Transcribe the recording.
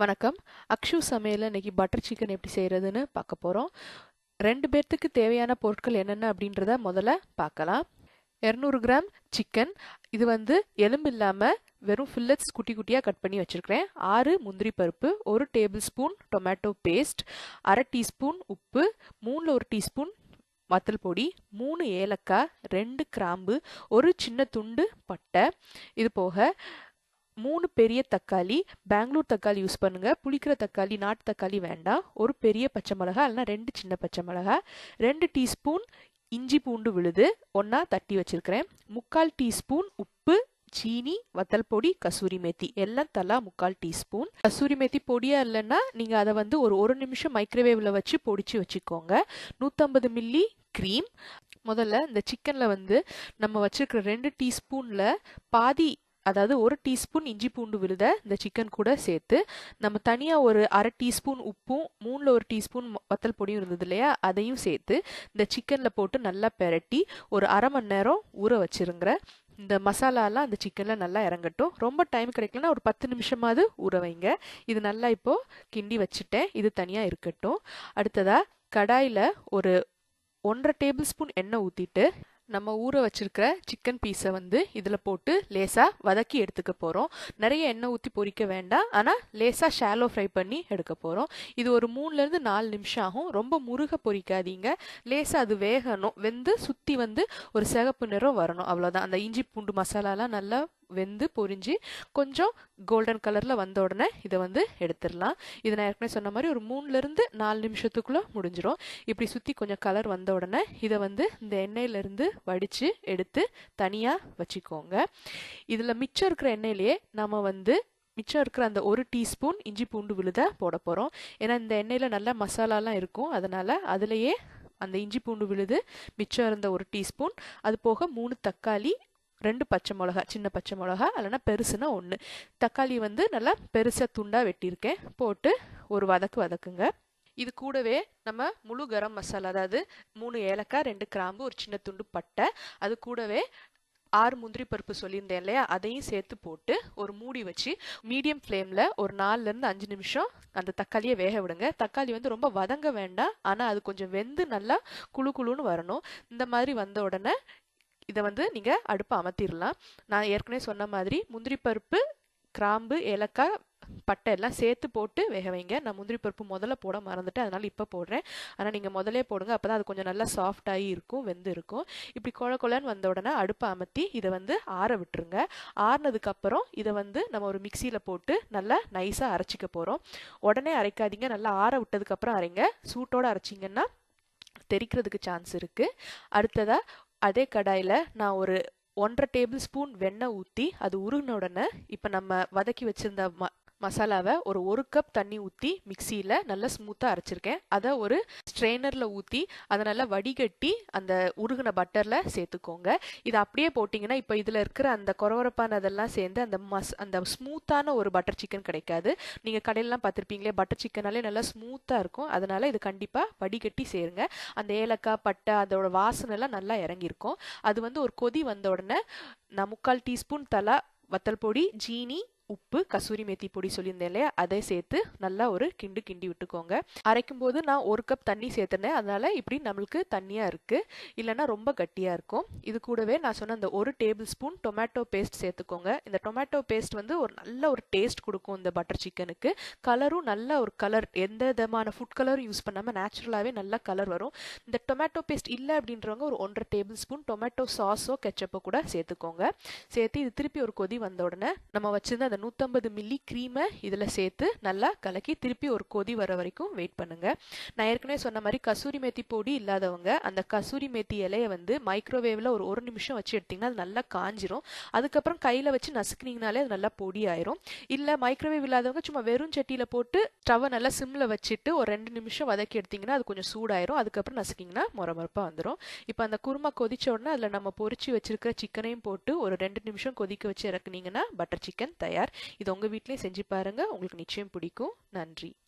வணக்கம். அக்ஷு சமையலில் இன்னைக்கு பட்டர் சிக்கன் எப்படி செய்கிறதுன்னு பார்க்க போகிறோம் ரெண்டு பேர்த்துக்கு தேவையான பொருட்கள் என்னென்ன அப்படின்றத முதல்ல பார்க்கலாம். இரநூறு கிராம் சிக்கன் இது வந்து எலும்பு இல்லாமல் வெறும் ஃபில்லட்ஸ் குட்டி குட்டியாக கட் பண்ணி வச்சுருக்கிறேன். ஆறு முந்திரி பருப்பு ஒரு டேபிள் ஸ்பூன் டொமேட்டோ பேஸ்ட் அரை டீஸ்பூன் உப்பு மூணில் ஒரு டீஸ்பூன் வத்தல் பொடி மூணு ஏலக்காய் ரெண்டு கிராம்பு ஒரு சின்ன துண்டு பட்டை. இது போக மூணு பெரிய தக்காளி பெங்களூர் தக்காளி யூஸ் பண்ணுங்கள் புளிக்கிற தக்காளி நாட்டு தக்காளி வேண்டாம். ஒரு பெரிய பச்சை மிளகா இல்லைனா ரெண்டு சின்ன பச்சை மிளகா ரெண்டு டீஸ்பூன் இஞ்சி பூண்டு விழுது ஒன்றா தட்டி வச்சுருக்கிறேன். முக்கால் டீஸ்பூன் உப்பு சீனி வத்தல் பொடி கசூரி மேத்தி. எல்லாம் தலா முக்கால் டீஸ்பூன். கசூரி மேத்தி பொடியாக இல்லைன்னா நீங்கள் அதை வந்து ஒரு ஒரு நிமிஷம் மைக்ரோவேவில் வச்சு பொடிச்சு வச்சுக்கோங்க. நூற்றம்பது மில்லி க்ரீம் முதல்ல இந்த சிக்கனில் வந்து நம்ம வச்சுருக்கிற ரெண்டு டீஸ்பூனில் பாதி அதாவது ஒரு டீஸ்பூன் இஞ்சி பூண்டு விழுத இந்த சிக்கன் கூட சேர்த்து நம்ம தனியாக ஒரு அரை டீஸ்பூன் உப்பும் மூணில் ஒரு டீஸ்பூன் வத்தல் பொடியும் இருந்தது இல்லையா? அதையும் சேர்த்து இந்த சிக்கனில் போட்டு நல்லா பெரட்டி ஒரு அரை மணி நேரம் ஊற வச்சிருங்கிற இந்த மசாலாலாம் அந்த சிக்கனில் நல்லா இறங்கட்டும். ரொம்ப டைம் கிடைக்கலன்னா ஒரு பத்து நிமிஷமாவது ஊற வைங்க. இது நல்லா இப்போது கிண்டி வச்சுட்டேன். இது தனியாக இருக்கட்டும். அடுத்ததாக கடாயில் ஒரு ஒன்றரை டேபிள் ஸ்பூன் எண்ணெய் ஊற்றிட்டு நம்ம ஊற வச்சிருக்கிற சிக்கன் பீஸை வந்து இதில் போட்டு லேசாக வதக்கி எடுத்துக்க போகிறோம் நிறைய எண்ணெய் ஊற்றி பொரிக்க வேண்டாம். ஆனால் லேசாக ஷாலோ ஃப்ரை பண்ணி எடுக்க போகிறோம் இது ஒரு மூணுலேருந்து நாலு நிமிஷம் ஆகும். ரொம்ப முருக பொரிக்காதீங்க. லேசாக அது வேகணும். வெந்து சுற்றி வந்து ஒரு சிகப்பு நிறம் வரணும். அவ்வளோதான் அந்த இஞ்சி பூண்டு மசாலாலாம் நல்லா வெந்து பொரிஞ்சு கொஞ்சம் கோல்டன் கலரில் வந்த உடனே இதை வந்து எடுத்துடலாம். இதை நான் ஏற்கனவே சொன்ன மாதிரி ஒரு மூணுலேருந்து நாலு நிமிஷத்துக்குள்ளே முடிஞ்சிடும். இப்படி சுற்றி கொஞ்சம் கலர் வந்த உடனே இதை வந்து இந்த எண்ணெயிலேருந்து வடித்து எடுத்து தனியாக வச்சுக்கோங்க. இதில் மிச்சம் இருக்கிற எண்ணெயிலேயே நம்ம வந்து மிச்சம் இருக்கிற அந்த ஒரு டீஸ்பூன் இஞ்சி பூண்டு விழுத போட போகிறோம் ஏன்னா இந்த எண்ணெயில் நல்லா மசாலாலாம் இருக்கும். அதனால் அதுலேயே அந்த இஞ்சி பூண்டு விழுது மிச்சம் இருந்த ஒரு டீஸ்பூன் அது போக மூணு தக்காளி ரெண்டு பச்சை மிளகா சின்ன பச்சை மிளகா இல்லைனா பெருசுனா ஒன்று தக்காளி வந்து நல்லா பெருசாக துண்டாக வெட்டியிருக்கேன். போட்டு ஒரு வதக்கு வதக்குங்க. இது கூடவே நம்ம முழு கரம் மசாலா அதாவது மூணு ஏலக்காய் ரெண்டு கிராம்பு ஒரு சின்ன துண்டு பட்டை அது கூடவே ஆறு முந்திரி பருப்பு சொல்லியிருந்தேன் இல்லையா? அதையும் சேர்த்து போட்டு ஒரு மூடி வச்சு மீடியம் ஃப்ளேமில் ஒரு நாலுலேருந்து அஞ்சு நிமிஷம் அந்த தக்காளியை வேக விடுங்க. தக்காளி வந்து ரொம்ப வதங்க வேண்டாம். ஆனால் அது கொஞ்சம் வெந்து நல்லா குழு குழுன்னு வரணும். இந்த மாதிரி வந்த உடனே இதை வந்து நீங்கள் அடுப்பை அமர்த்திடலாம். நான் ஏற்கனவே சொன்ன மாதிரி முந்திரி பருப்பு கிராம்பு ஏலக்காய் பட்டை எல்லாம் சேர்த்து போட்டு வேக வைங்க. நான் முந்திரி பருப்பு முதல்ல போட மறந்துட்டேன். அதனால் இப்போ போடுறேன். ஆனால் நீங்கள் முதலே போடுங்க. அப்போ தான் அது கொஞ்சம் நல்லா சாஃப்டாகி இருக்கும் வெந்து இருக்கும் இப்படி கொழ கொழன்னு வந்த உடனே அடுப்பை அமர்த்தி இதை வந்து ஆற விட்டுருங்க. ஆறுனதுக்கப்புறம் இதை வந்து நம்ம ஒரு மிக்சியில் போட்டு நல்லா நைஸாக அரைச்சிக்க போகிறோம் உடனே அரைக்காதீங்க. நல்லா ஆற விட்டதுக்கப்புறம் அரைங்க. சூட்டோடு அரைச்சிங்கன்னா தெரிக்கிறதுக்கு சான்ஸ் இருக்குது அடுத்ததாக அதே கடாயில் நான் ஒரு ஒன்றரை டேபிள் ஸ்பூன் வெண்ணெய் ஊற்றி அது உருகின உடனே இப்போ நம்ம வதக்கி வச்சுருந்த ம மசாலாவை ஒரு ஒரு கப் தண்ணி ஊற்றி மிக்சியில் நல்லா ஸ்மூத்தாக அரைச்சிருக்கேன். அதை ஒரு ஸ்ட்ரெயினரில் ஊற்றி அதை நல்லா வடிகட்டி அந்த உருகின பட்டரில் சேர்த்துக்கோங்க. இது அப்படியே போட்டிங்கன்னா இப்போ இதில் இருக்கிற அந்த குறவரப்பானதெல்லாம் சேர்ந்து அந்த மஸ் அந்த ஸ்மூத்தான ஒரு பட்டர் சிக்கன் கிடைக்காது. நீங்கள் கடையிலலாம் பார்த்துருப்பீங்களே பட்டர் சிக்கனாலே நல்லா ஸ்மூத்தாக இருக்கும். அதனால் இது கண்டிப்பாக வடிகட்டி சேருங்க. அந்த ஏலக்காய் பட்டை அதோட வாசனைலாம் நல்லா இறங்கியிருக்கும். அது வந்து ஒரு கொதி வந்த உடனே நான் முக்கால் டீஸ்பூன் தலா வத்தல் பொடி ஜீனி உப்பு கசூரி மேத்தி பொடி சொல்லியிருந்தேன் இல்லையா? அதை சேர்த்து நல்லா ஒரு கிண்டு கிண்டி விட்டுக்கோங்க. அரைக்கும் போது நான் ஒரு கப் தண்ணி சேர்த்துனேன் அதனால இப்படி நம்மளுக்கு தண்ணியாக இருக்குது இல்லைன்னா ரொம்ப கட்டியாக இருக்கும். இது கூடவே நான் சொன்ன அந்த ஒரு டேபிள் ஸ்பூன் டொமேட்டோ பேஸ்ட் சேர்த்துக்கோங்க. இந்த டொமேட்டோ பேஸ்ட் வந்து ஒரு நல்ல ஒரு டேஸ்ட் கொடுக்கும் இந்த பட்டர் சிக்கனுக்கு கலரும் நல்ல ஒரு கலர் எந்த விதமான ஃபுட் கலரும் யூஸ் பண்ணாமல் நேச்சுரலாகவே நல்ல கலர் வரும். இந்த டொமேட்டோ பேஸ்ட் இல்லை அப்படின்றவங்க ஒரு ஒன்றரை டேபிள் ஸ்பூன் டொமேட்டோ சாஸோ கெச்சப்போ கூட சேர்த்துக்கோங்க. சேர்த்து இது திருப்பி ஒரு கொதி வந்த உடனே நம்ம வச்சிருந்த அந்த நூற்றம்பது மில்லி க்ரீமை இதில் சேர்த்து நல்லா கலக்கி திருப்பி ஒரு கொதி வர வரைக்கும் வெயிட் பண்ணுங்கள் நான் ஏற்கனவே சொன்ன மாதிரி கசூரி மேத்தி பொடி இல்லாதவங்க அந்த கசூரி மேத்தி இலையை வந்து மைக்ரோவேவில் ஒரு ஒரு நிமிஷம் வச்சு எடுத்திங்கன்னா அது நல்லா காஞ்சிரும். அதுக்கப்புறம் கையில் வச்சு நசுக்குனீங்கனாலே அது நல்லா பொடி ஆயிரும். இல்லை மைக்ரோவேவ் இல்லாதவங்க சும்மா வெறும் சட்டியில் போட்டு ஸ்டவ்வை நல்லா சிம்மில் வச்சுட்டு ஒரு ரெண்டு நிமிஷம் வதக்கி எடுத்திங்கன்னா அது கொஞ்சம் சூடாயிரும். அதுக்கப்புறம் நசுக்கிங்கன்னா முறமரப்பாக வந்துடும் இப்போ அந்த குருமா கொதிச்ச உடனே அதில் நம்ம பொரிச்சு வச்சிருக்கிற சிக்கனையும் போட்டு ஒரு ரெண்டு நிமிஷம் கொதிக்க வச்சு இறக்குனீங்கன்னா பட்டர் சிக்கன் தயார். இது உங்கள் வீட்டிலே செஞ்சு பாருங்கள் உங்களுக்கு நிச்சயம் பிடிக்கும். நன்றி.